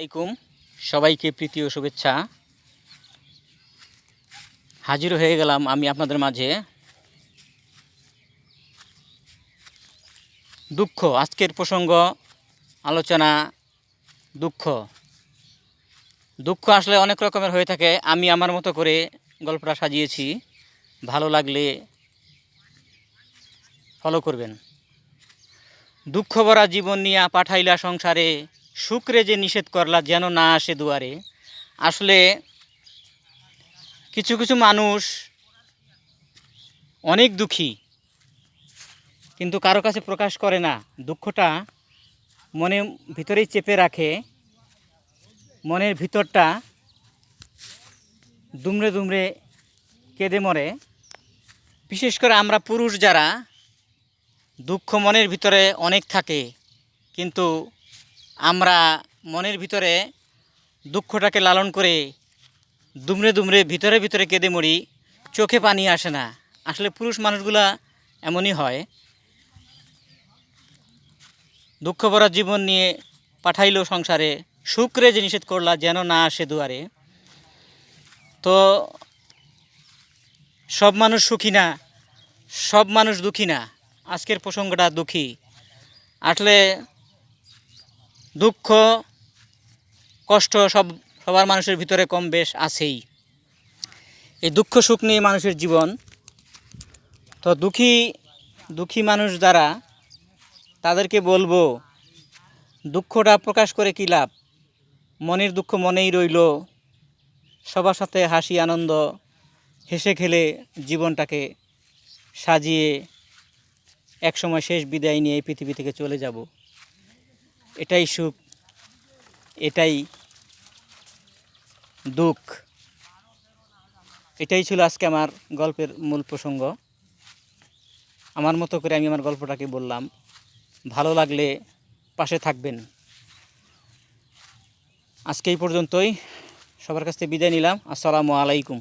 আলাইকুম। সবাইকে প্রীতি ও শুভেচ্ছা। হাজির হয়ে গেলাম আমি আপনাদের মাঝে। দুঃখ, আজকের প্রসঙ্গ, আলোচনা, দুঃখ। দুঃখ আসলে অনেক রকমের হয়ে থাকে। আমি আমার মতো করে গল্পটা সাজিয়েছি। ভালো লাগলে ফলো করবেন। দুঃখ ভরা জীবন নিয়ে পাঠাইলা সংসারে শুক্রে যে নিষেধ করলা, যেন না আসে দুয়ারে। আসলে কিছু কিছু মানুষ অনেক দুঃখী, কিন্তু কারও কাছে প্রকাশ করে না। দুঃখটা মনে ভিতরেই চেপে রাখে, মনের ভিতরটা দুমড়ে দুমড়ে কেঁদে মরে। বিশেষ করে আমরা পুরুষ যারা, দুঃখ মনের ভিতরে অনেক থাকে, কিন্তু আমরা মনের ভিতরে দুঃখটাকে লালন করে দুমড়ে দুমড়ে ভিতরে ভিতরে কেঁদে মরি, চোখে পানি আসে না। আসলে পুরুষ মানুষগুলা এমনই হয়। দুঃখ ভরা জীবন নিয়ে পাঠাইল সংসারে শুক্রে যে নিষেধ করলা যেন না আসে দুয়ারে। তো সব মানুষ সুখী না, সব মানুষ দুঃখী না? আজকের প্রসঙ্গটা দুঃখী। আসলে দুঃখ, কষ্ট সব সবার মানুষের ভিতরে কম বেশ আছেই। এই দুঃখ, সুখ নিয়ে মানুষের জীবন। তো দুঃখী দুঃখী মানুষ যারা, তাদেরকে বলব, দুঃখটা প্রকাশ করে কী লাভ? মনের দুঃখ মনেই রইল। সবার সাথে হাসি, আনন্দ, হেসে খেলে জীবনটাকে সাজিয়ে একসময় শেষ বিদায় নিয়ে এই পৃথিবী থেকে চলে যাব। এটাই সুখ, এটাই দুঃখ। এটাই ছিল আজকে আমার গল্পের মূল প্রসঙ্গ। আমার মতো করে আমি আমার গল্পটাকে বললাম। ভালো লাগলে পাশে থাকবেন। আজকে এই পর্যন্তই। সবার কাছ থেকে বিদায় নিলাম। আসসালামু আলাইকুম।